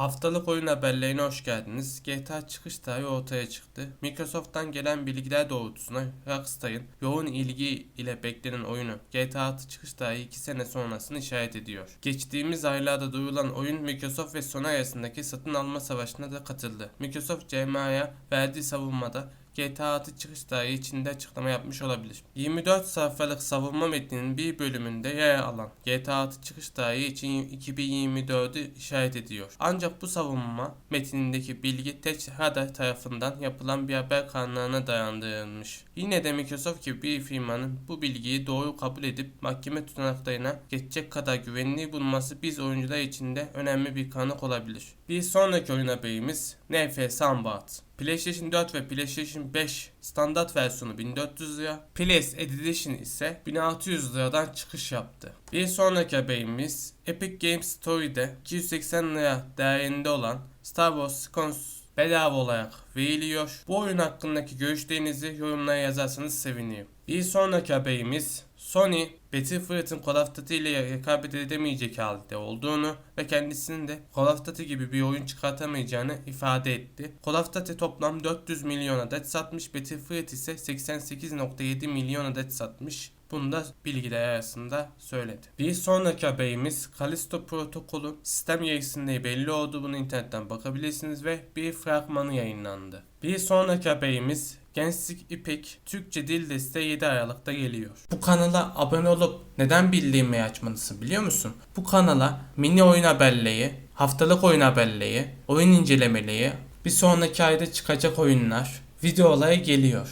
Haftalık oyun haberlerine hoş geldiniz. GTA çıkış tarihi ortaya çıktı. Microsoft'tan gelen bilgiler doğrultusunda Rockstar'ın yoğun ilgi ile beklenen oyunu GTA 6 çıkış tarihi 2 sene sonrasını işaret ediyor. Geçtiğimiz aylarda duyurulan oyun Microsoft ve Sony arasındaki satın alma savaşına da katıldı. Microsoft CMA'ya verdiği savunmada GTA 6 çıkış tarihi içinde açıklama yapmış olabilir. 24 sayfalık savunma metninin bir bölümünde yer alan GTA 6 çıkış tarihi için 2024'ü işaret ediyor. Ancak bu savunma metnindeki bilgi Tech Radar tarafından yapılan bir haber kaynağına dayandırılmış. Yine de Microsoft gibi bir firmanın bu bilgiyi doğru kabul edip mahkeme tutanaklarına geçecek kadar güvenliği bulması biz oyuncular için de önemli bir kanık olabilir. Bir sonraki oyun haberimiz NF Sunbird. PlayStation 4 ve PlayStation 5 standart versiyonu 1400 lira, PS Edition ise 1600 liradan çıkış yaptı. Bir sonraki haberimiz Epic Games Store'de 280 lira değerinde olan Star Wars Squadrons bedava olarak veriliyor. Bu oyun hakkındaki görüşlerinizi yorumlara yazarsanız sevinirim. Bir sonraki haberimiz Sony Battlefield'in Call of Duty ile rekabet edemeyecek halde olduğunu ve kendisinin de Call of Duty gibi bir oyun çıkartamayacağını ifade etti. Call of Duty toplam 400 milyon adet satmış, Battlefield ise 88.7 milyon adet satmış. Bunu da bilgiler arasında söyledi. Bir sonraki haberimiz Callisto protokolü sistem gereksinimleri belli oldu. Bunu internetten bakabilirsiniz ve bir fragmanı yayınlandı. Bir sonraki haberimiz Gençlik İpek Türkçe dil desteği 7 Aralık'ta geliyor. Bu kanala abone olup neden bildirimleri açmalısın biliyor musun? Bu kanala mini oyun haberleri, haftalık oyun haberleri, oyun incelemeleri, bir sonraki ayda çıkacak oyunlar, videoları geliyor.